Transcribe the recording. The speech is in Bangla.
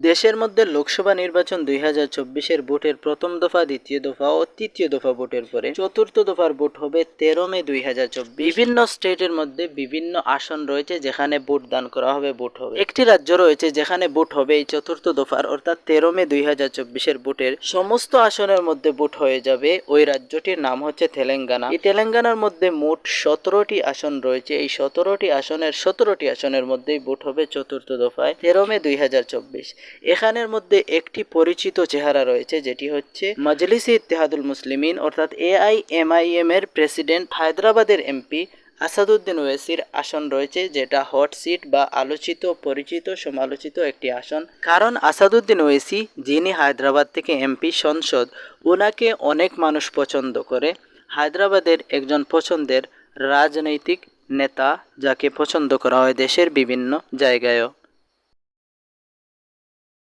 দেশের মধ্যে লোকসভা নির্বাচন দুই হাজার চব্বিশের ভোটের প্রথম দফা, দ্বিতীয় দফা ও তৃতীয় দফা ভোটের পরে চতুর্থ দফার ভোট হবে তেরো মে দুই হাজার চব্বিশ। বিভিন্ন স্টেটের মধ্যে বিভিন্ন আসন রয়েছে যেখানে ভোট দান করা হবে, ভোট হবে। একটি রাজ্য রয়েছে যেখানে ভোট হবে এই চতুর্থ দফার, অর্থাৎ তেরো মে দুই হাজার চব্বিশের ভোটের। সমস্ত আসনের মধ্যে ভোট হয়ে যাবে, ওই রাজ্যটির নাম হচ্ছে তেলেঙ্গানা। এই তেলেঙ্গানার মধ্যে মোট সতেরোটি আসন রয়েছে। এই সতেরোটি আসনের সতেরোটি আসনের মধ্যেই ভোট হবে চতুর্থ দফায়, তেরো মে দুই হাজার চব্বিশ। এখানের মধ্যে একটি পরিচিত চেহারা রয়েছে, যেটি হচ্ছে মজলিসে ইত্তেহাদুল মুসলিমিন, অর্থাৎ এআইএমআইএম এর প্রেসিডেন্ট হায়দ্রাবাদের এমপি আসাদুদ্দিন ওয়েসির আসন রয়েছে, যেটা হট সিট বা আলোচিত, পরিচিত, সমালোচিত একটি আসন। কারণ আসাদুদ্দিন ওয়েসি, যিনি হায়দ্রাবাদ থেকে এমপি সংসদ ওনাকে অনেক মানুষ পছন্দ করে। হায়দ্রাবাদের একজন পছন্দের রাজনৈতিক নেতা, যাকে পছন্দ করা হয় দেশের বিভিন্ন জায়গায়ও।